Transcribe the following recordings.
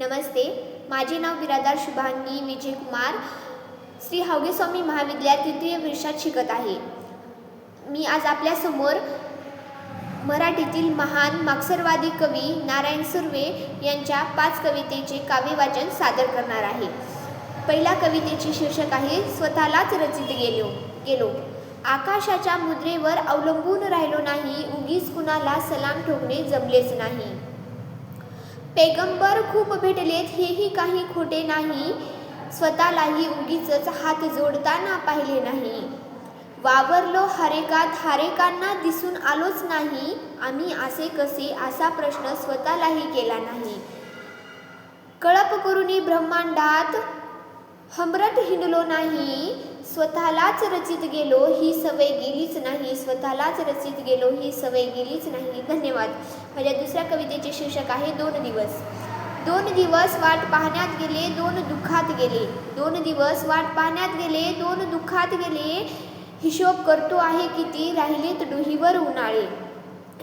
नमस्ते. माझे नाव बिरादार शुभांगी विजय कुमार श्री हावगेस्वामी महाविद्यालयात तृतीय वर्षात शिकत आहे. मी आज आपल्यासमोर मराठीतील महान मागसरवादी कवी नारायण सुर्वे यांच्या पाच कवितेचे काव्यवाचन सादर करणार आहे. पहिल्या कवितेचे शीर्षक आहे स्वतःलाच रचित गेलो गेलो. आकाशाच्या मुद्रेवर अवलंबून राहिलो नाही. उगीच कुणाला सलाम ठोकणे जमलेच नाही. पैगंबर खूप भेटलेत हेही काही खोटे नाही. स्वतःलाही उगीच हात जोडताना पाहिले नाही. वावरलो हरेकात हारेकांना दिसून आलोच नाही. आम्ही असे कसे? असा प्रश्न स्वतःलाही केला नाही. कळप करुनी ब्रह्मांडात हमरट हिंडलो नाही. स्वतःलाच रचित गेलो ही सवय गेलीच नाही. स्वतःलाच रचित गेलो ही सवय गेलीच नाही. धन्यवाद. माझ्या दुसऱ्या कवितेचे शीर्षक आहे दोन दिवस. दोन दिवस वाट पाहण्यात गेले दोन दुःखात गेले. दोन दिवस वाट पाहण्यात गेले दोन दुःखात गेले. हिशोब करतो आहे किती राहिलेत डोहीवर उन्हाळे.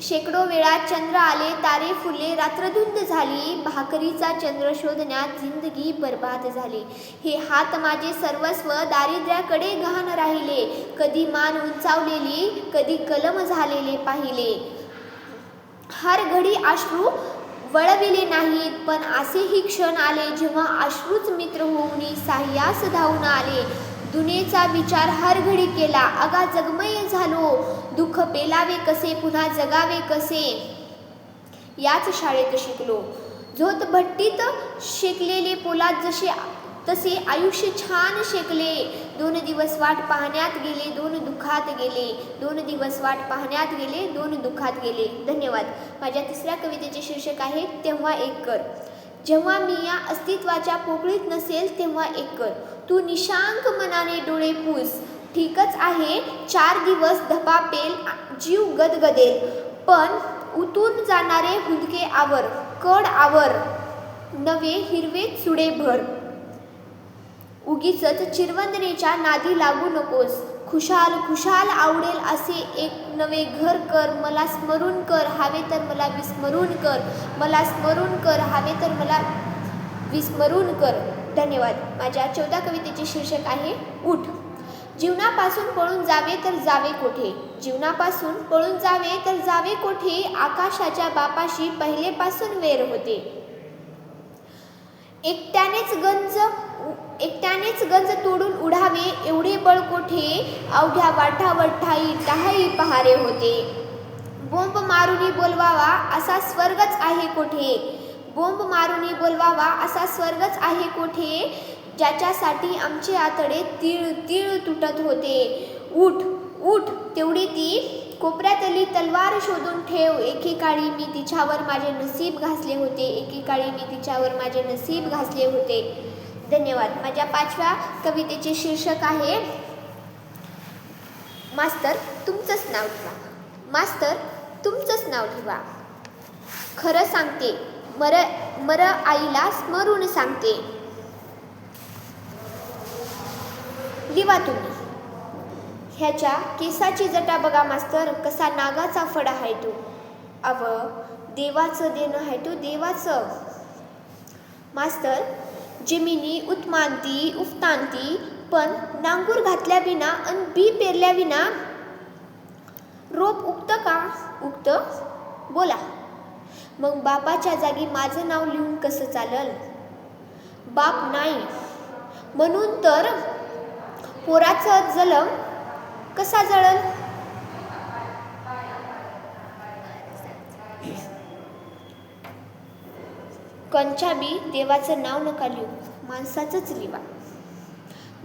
शेकडो वेळा चंद्र आले तारे फुले रात्रधुंद झाली भाकरीचा चंद्र शोधण्यात जिंदगी बर्बाद झाली. हे हात माझे सर्वस्व दारिद्र्याकडे घाण राहिले. कधी मान उंचावलेली कधी कलम झालेले पाहिले. हर घडी अश्रू वळविले नाहीत पण असेही क्षण आले जेव्हा अश्रूच मित्र होऊन साह्यास धावून आले. दुनेचा विचार हर घडी केला अगा जगमय झालो. पेलावे कसे पुन्हा जगावे कसे? याच शाळेत शिकलो. झोत भट्टीत शेकलेले पोलाद जसे तसे आयुष्य छान शेकले. दोन दिवस वाट पाहण्यात गेले दोन दुःखात गेले. दोन दिवस वाट पाहण्यात गेले दोन दुःखात गेले. धन्यवाद. माझ्या तिसऱ्या कवितेचे शीर्षक आहे तेव्हा एक कर. जेव्हा मी या अस्तित्वाच्या पोकळीत नसेल तेव्हा एक कर. तू निशांक मनाने डोळे पूस. ठीकच आहे. चार दिवस धपापेल जीव गदगदेल. पण उतून जाणारे हुदके आवर कड आवर. नवे हिरवे चुडे भर उगीच चिरवंदनेच्या नादी लागू नकोस. खुशाल खुशाल आवडेल असे एक नवे घर कर. मला स्मरून कर हवे तर मला विस्मरून कर. मला स्मरून कर हवे तर मला विस्मरून कर. धन्यवाद. माझ्या चौदा कवितेचे शीर्षक आहे उठ. जीवनापासून पळून जावे तर जावे कोठे? जीवनापासून पळून जावे तर जावे कोठे? आकाशाच्या बापाशी पहिलेपासून वेर होते. एकट्यानेच गंज एकट्यानेच गंज तोडून उडावे एवढे बळ कोठे? अवघ्या वाठावर ठाई टाहाई पहारे होते. बोंब मारुनी बोलवावा असा स्वर्गच आहे कोठे? बोंब मारुनी बोलवावा असा स्वर्गच आहे कोठे? ज्याच्यासाठी आमचे आतडे तीळ तीळ तुटत होते. उठ उठ तेवढी ती कोपऱ्यातली तलवार शोधून ठेव. एकेकाळी मी तिच्यावर माझे नसीब घासले होते. एकेकाळी मी तिच्यावर माझे नसीब घासले होते. धन्यवाद. माझ्या पाचव्या कवितेचे शीर्षक आहे मास्तर तुमचंच नाव ठेवा. मास्तर तुमचंच नाव ठेवा. खरं सांगते मर मर आईला स्मरून सांगते. किंवा तुम्ही ह्याच्या केसाची जटा बघा मास्तर कसा नागाचा फडा आहे तो. अव देवाचं देणं आहे तो देवाचं. मास्तर जमिनी उत्मानती उफतांती पण नांगूर घातल्या विना अन बी पेरल्या विना रोप उगतं का? उगतं? बोला. मग बापाच्या जागी माझं नाव लिहून कसं चालल? बाप नाही. म्हणून तर पोराचं जलम कसा जळल? कंचाबी बी देवाचं नाव नका लिहू माणसाचंच लिवा.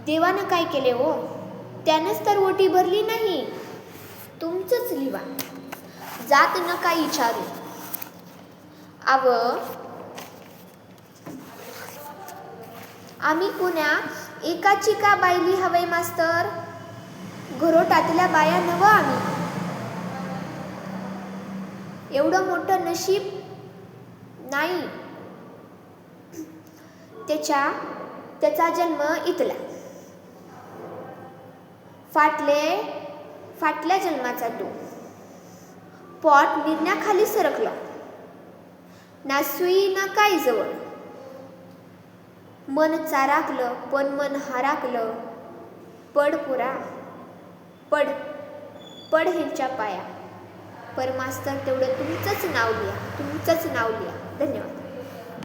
देवानं काय केले हो? त्यानंच तर ओटी भरली नाही. तुमचंच लिवा. जात नका विचारू आव आम्ही कोण्या एकाची का बायली हवय मास्तर. घरोटातल्या बाया नवं आम्ही. एवढं मोठं नशीब नाही. त्याच्या त्याचा जन्म इथला. फाटले फाटल्या जन्माचा तो. पॉट निरण्याखाली सरकला. ना सुई ना काही जवळ. मन चाराकलं पण मन हाराकलं. पड पुरा. पड. पड ह्यांच्या पाया. पर मास्तर तेवढं तुमचंच नाव लिहा तुमचंच नाव लिहा धन्यवाद.